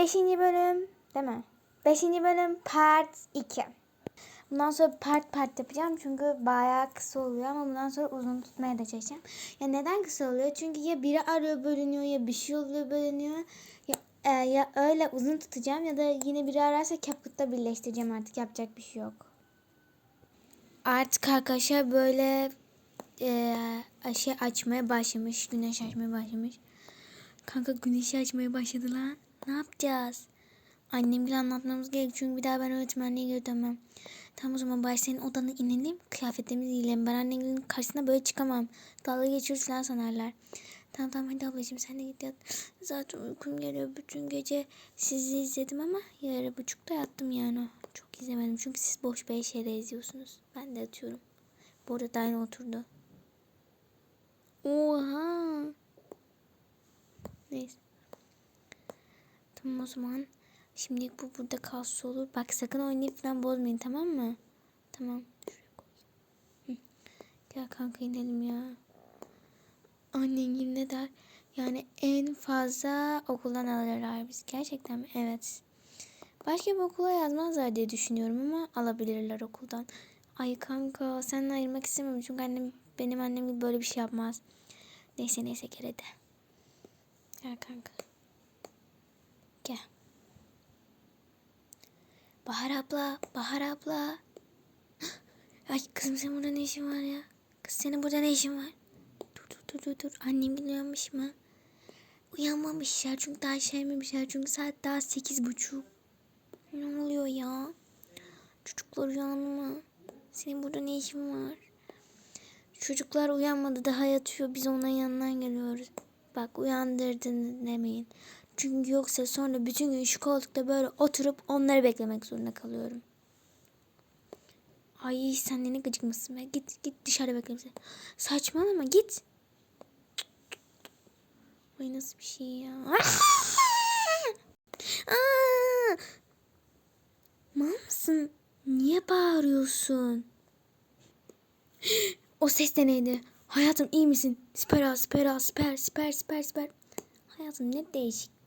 Beşinci bölüm değil mi? Beşinci bölüm part 2. Bundan sonra part part yapacağım çünkü bayağı kısa oluyor ama bundan sonra uzun tutmaya da çalışacağım. Ya neden kısa oluyor? Çünkü ya biri arıyor bölünüyor ya bir şey oluyor bölünüyor. Ya, e, ya öyle uzun tutacağım ya da yine biri ararsa CapCut'ta birleştireceğim artık yapacak bir şey yok. Artık arkadaşlar böyle e, şey açmaya başlamış. Güneş açmaya başlamış. Kanka güneşi açmaya başladı lan. Ne yapacağız? Annemle anlatmamız gerek çünkü bir daha ben öğretmenliğe geri dönmem. Tamam o zaman bay senin odana inelim. Kıyafetlerimizi giyelim. Ben annemin karşısına böyle çıkamam. Dalga geçiyoruz falan sanarlar. Tamam tamam hadi ablacığım sen de git yat. Zaten uykum geliyor. Bütün gece sizi izledim ama yarı buçukta yattım yani. Çok izlemedim çünkü siz boş bir şeyler izliyorsunuz. Ben de yatıyorum. Bu arada da aynı oturdu. Oha. Neyse. Tamam o zaman. Şimdi bu burada kalsın olur. Bak sakın oynayıp falan bozmayın tamam mı? Tamam. Gel kanka inelim ya. Annen ne der? Yani en fazla okuldan alırlar biz. Gerçekten mi? Evet. Başka bir okula yazmazlar diye düşünüyorum ama alabilirler okuldan. Ay kanka seninle ayırmak istemiyorum çünkü annem benim annem gibi böyle bir şey yapmaz. Neyse neyse gel hadi. Gel kanka. Gel. Bahar abla, Bahar abla. Ay kızım senin burada ne işin var ya? Kız senin burada ne işin var? Dur dur dur dur dur. Annem uyanmış mı? Uyanmamışlar çünkü daha şey yememişler çünkü saat daha sekiz buçuk. Ne oluyor ya? Çocuklar uyandı mı? Senin burada ne işin var? Çocuklar uyanmadı daha yatıyor biz onların yanından geliyoruz. Bak uyandırdın demeyin. Çünkü yoksa sonra bütün gün şu koltukta böyle oturup onları beklemek zorunda kalıyorum. Ay sen de ne gıcık be? Git git dışarı bekle. Saçmalama git. Ay nasıl bir şey ya? Aa! Mal mısın? Niye bağırıyorsun? O ses de neydi? Hayatım iyi misin? Siper siper siper siper siper siper. Hayatım ne değişik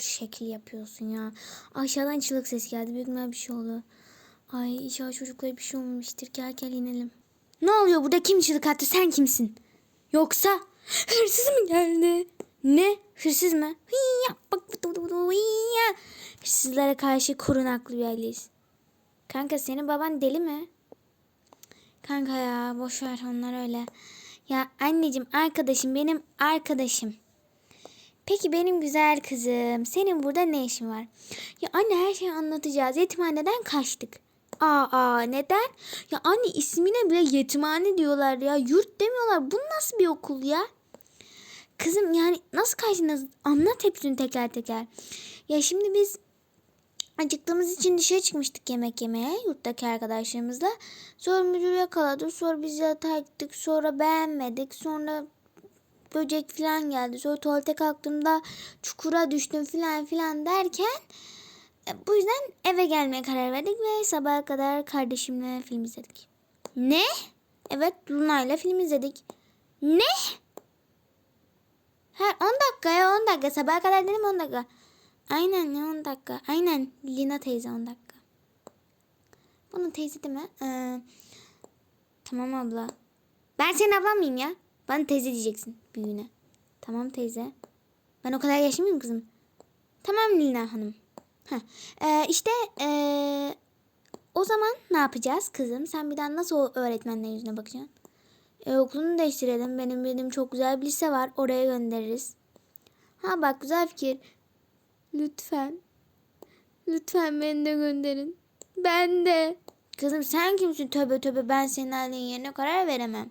şekil yapıyorsun ya. Aşağıdan çığlık ses geldi. Büyük bir şey oldu. Ay inşallah çocuklara bir şey olmamıştır. Gel gel inelim. Ne oluyor burada? Kim çığlık attı? Sen kimsin? Yoksa hırsız mı geldi? Ne? Hırsız mı? Hıyya, bak, hıyya. Hırsızlara karşı korunaklı bir aileyiz. Kanka senin baban deli mi? Kanka ya boş ver onlar öyle. Ya anneciğim arkadaşım benim arkadaşım. Peki benim güzel kızım senin burada ne işin var? Ya anne her şeyi anlatacağız. Yetimhaneden kaçtık. Aa, aa neden? Ya anne ismine bile yetimhane diyorlar ya. Yurt demiyorlar. Bu nasıl bir okul ya? Kızım yani nasıl kaçtınız? Anlat hepsini teker teker. Ya şimdi biz acıktığımız için dışarı çıkmıştık yemek yemeye yurttaki arkadaşlarımızla. Sonra müdür yakaladı. Sonra biz yatağa gittik. Sonra beğenmedik. Sonra böcek falan geldi. Sonra tuvalete kalktığımda çukura düştüm falan filan derken e, bu yüzden eve gelmeye karar verdik ve sabaha kadar kardeşimle film izledik. Ne? Evet Luna ile film izledik. Ne? Ha 10 dakika ya 10 dakika sabaha kadar dedim 10 dakika. Aynen ne 10 dakika. Aynen Lina teyze 10 dakika. Bunun teyze değil mi? Ee, tamam abla. Ben senin ablan mıyım ya? Bana teyze diyeceksin büyüğüne. Tamam teyze. Ben o kadar yaşlı kızım? Tamam Lina Hanım. Heh. Ee, işte ee, o zaman ne yapacağız kızım? Sen bir daha nasıl öğretmenlerin yüzüne bakacaksın? E, okulunu değiştirelim. Benim benim çok güzel bir lise var. Oraya göndeririz. Ha bak güzel fikir. Lütfen. Lütfen beni de gönderin. Ben de. Kızım sen kimsin töbe töbe ben senin ailenin yerine karar veremem.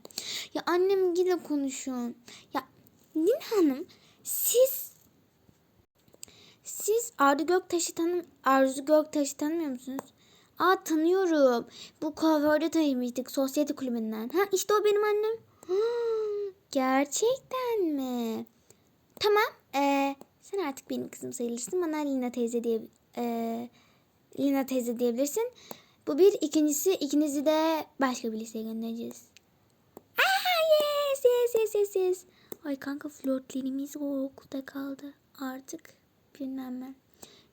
Ya annem gide konuşun. Ya Nil Hanım siz siz Arzu Göktaş'ı tanım Arzu Göktaş'ı tanımıyor musunuz? Aa tanıyorum. Bu kuaförde tanımıştık sosyete kulübünden. Ha işte o benim annem. Gerçekten mi? Tamam. Ee, sen artık benim kızım sayılırsın. Bana Lina teyze diye ee, Lina teyze diyebilirsin. Bu bir. ikincisi ikinizi de başka bir liseye göndereceğiz. Aa yes yes yes yes yes. Ay kanka flörtlerimiz o okulda kaldı. Artık bilmem ben.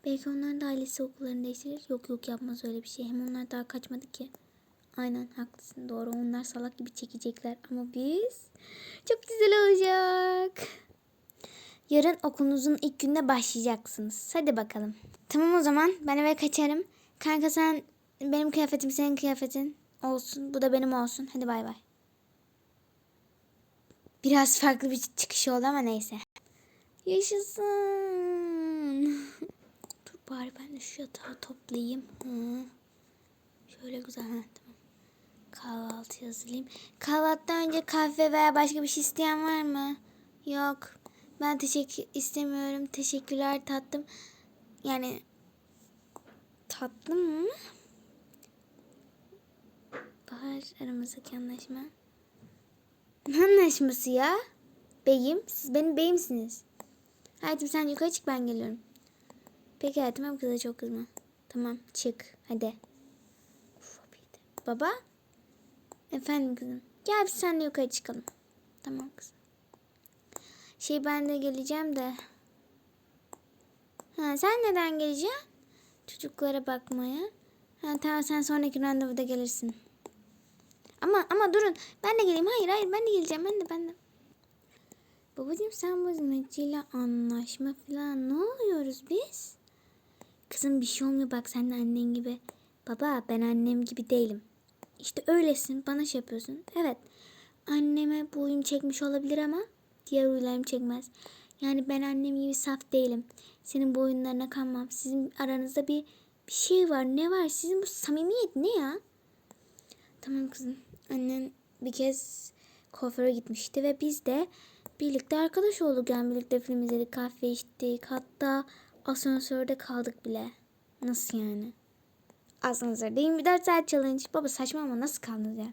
Belki onlar da ailesi okullarını değiştirir. Yok yok yapmaz öyle bir şey. Hem onlar daha kaçmadı ki. Aynen haklısın doğru. Onlar salak gibi çekecekler. Ama biz çok güzel olacak. Yarın okulunuzun ilk günde başlayacaksınız. Hadi bakalım. Tamam o zaman ben eve kaçarım. Kanka sen benim kıyafetim senin kıyafetin olsun. Bu da benim olsun. Hadi bay bay. Biraz farklı bir çıkış oldu ama neyse. Yaşasın. Dur bari ben de şu yatağı toplayayım. Hı. Şöyle güzel. Tamam. Kahvaltı hazırlayayım. Kahvaltıdan önce kahve veya başka bir şey isteyen var mı? Yok. Ben teşekkür istemiyorum. Teşekkürler tatlım. Yani tatlım mı? Bahar aramızdaki anlaşma. Ne anlaşması ya? Beyim. Siz benim beyimsiniz. Hayatım sen yukarı çık ben geliyorum. Peki hayatım hem kıza çok kızma. Tamam çık hadi. Uf. Baba? Efendim kızım. Gel biz seninle yukarı çıkalım. Tamam kızım. Şey ben de geleceğim de. Ha, sen neden geleceksin? Çocuklara bakmaya. Ha, tamam sen sonraki randevuda gelirsin. Ama ama durun. Ben de geleyim. Hayır hayır ben de geleceğim. Ben de ben de. Babacığım sen bu hizmetçiyle anlaşma falan ne oluyoruz biz? Kızım bir şey olmuyor bak sen de annen gibi. Baba ben annem gibi değilim. İşte öylesin bana şey yapıyorsun. Evet anneme bu uyum çekmiş olabilir ama diğer huylarım çekmez. Yani ben annem gibi saf değilim. Senin bu oyunlarına kanmam. Sizin aranızda bir bir şey var. Ne var? Sizin bu samimiyet ne ya? Tamam kızım. Annen bir kez kuaföre gitmişti ve biz de birlikte arkadaş olduk. Yani birlikte film izledik, kahve içtik. Hatta asansörde kaldık bile. Nasıl yani? Asansörde 24 saat challenge. Baba saçma ama nasıl kaldınız ya?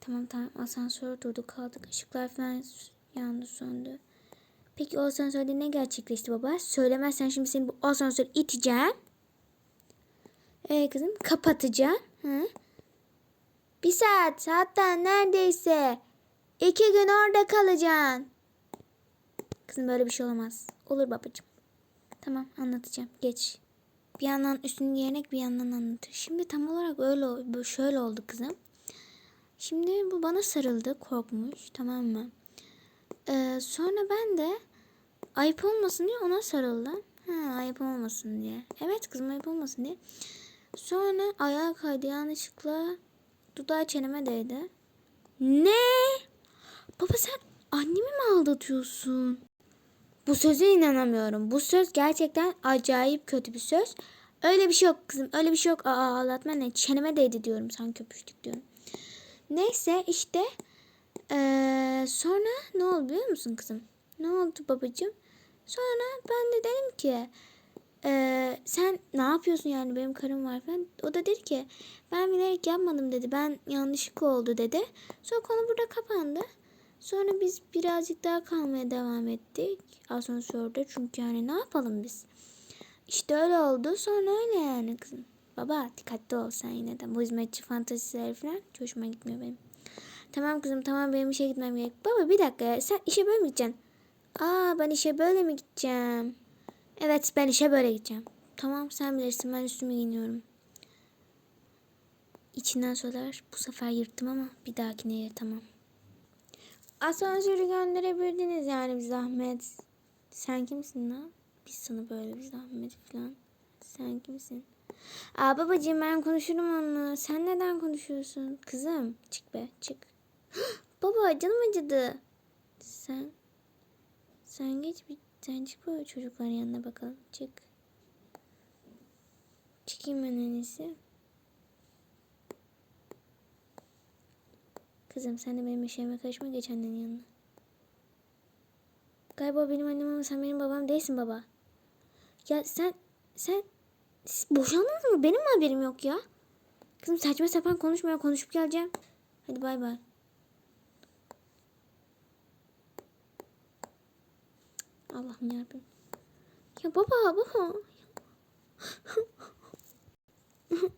Tamam tamam asansör durdu kaldık. Işıklar falan yandı söndü. Peki o asansörde ne gerçekleşti baba? Söylemezsen şimdi seni bu asansörü iteceğim. Ee kızım kapatacağım. Hı? Bir saat hatta neredeyse iki gün orada kalacaksın. Kızım böyle bir şey olamaz. Olur babacığım. Tamam anlatacağım. Geç. Bir yandan üstünü giyenek bir yandan anlatır. Şimdi tam olarak öyle şöyle oldu kızım. Şimdi bu bana sarıldı korkmuş tamam mı? Ee, sonra ben de ayıp olmasın diye ona sarıldım. Ha, ayıp olmasın diye. Evet kızım ayıp olmasın diye. Sonra ayağa kaydı yanlışlıkla dudağı çeneme değdi. Ne? Baba sen annemi mi aldatıyorsun? Bu söze inanamıyorum. Bu söz gerçekten acayip kötü bir söz. Öyle bir şey yok kızım. Öyle bir şey yok. Aa ağlatma ne? Çeneme değdi diyorum. Sen köpüştük diyorum. Neyse işte eee, sonra ne oldu biliyor musun kızım? Ne oldu babacığım? Sonra ben de dedim ki eee, sen ne yapıyorsun yani benim karım var falan. O da dedi ki ben bilerek yapmadım dedi. Ben yanlışlıkla oldu dedi. Sonra konu burada kapandı. Sonra biz birazcık daha kalmaya devam ettik asansörde. Çünkü yani ne yapalım biz? İşte öyle oldu. Sonra öyle yani kızım. Baba dikkatli ol sen yine de. Bu hizmetçi fantezileri falan hoşuma gitmiyor benim. Tamam kızım tamam benim işe gitmem gerek. Baba bir dakika ya sen işe böyle mi gideceksin? Aa ben işe böyle mi gideceğim? Evet ben işe böyle gideceğim. Tamam sen bilirsin ben üstümü giyiniyorum. İçinden söyler bu sefer yırttım ama bir dahakine yırtamam. Asansörü gönderebildiniz yani bir zahmet. Sen kimsin lan? Biz sana böyle bir zahmet falan. Sen kimsin? Aa babacığım ben konuşurum onunla. Sen neden konuşuyorsun? Kızım çık be çık. Baba canım acıdı. Sen sen geç bir sen çık böyle çocukların yanına bakalım. Çık. Çıkayım ben en iyisi. Kızım sen de benim işime karışma geç annenin yanına. Galiba benim annem ama sen benim babam değilsin baba. Ya sen sen siz boşandınız mı? Benim mi haberim yok ya? Kızım saçma sapan konuşmaya konuşup geleceğim. Hadi bay bay. Allah'ım yarabbim. Ya baba baba.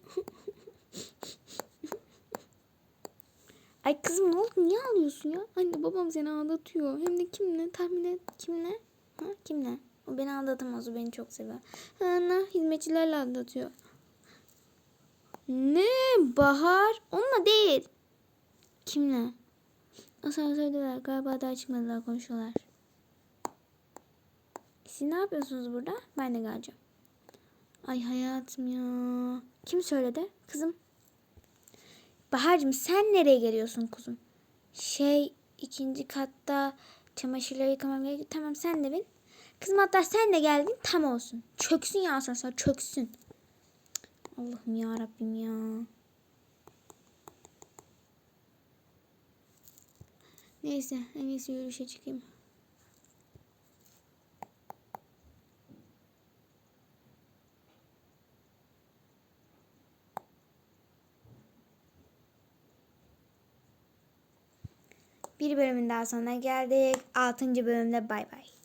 Ay kızım ne oldu? Niye ağlıyorsun ya? Anne babam seni ağlatıyor. Hem de kimle? Tahmin et. Kimle? Ha? Kimle? O beni aldatamaz. O beni çok sever. Ana hizmetçilerle aldatıyor. Ne? Bahar? Onunla değil. Kimle? Asansördeler. Galiba daha çıkmadılar konuşuyorlar. Siz ne yapıyorsunuz burada? Ben de geleceğim. Ay hayatım ya. Kim söyledi? Kızım. Bahar'cığım sen nereye geliyorsun kuzum? Şey ikinci katta çamaşırları yıkamam gerekiyor. Tamam sen de bin. Kızım hatta sen de geldin tam olsun. Çöksün ya asansör çöksün. Allah'ım ya Rabbim ya. Neyse en iyisi yürüyüşe çıkayım. Bölümün daha sonuna geldik. Altıncı bölümde bay bay.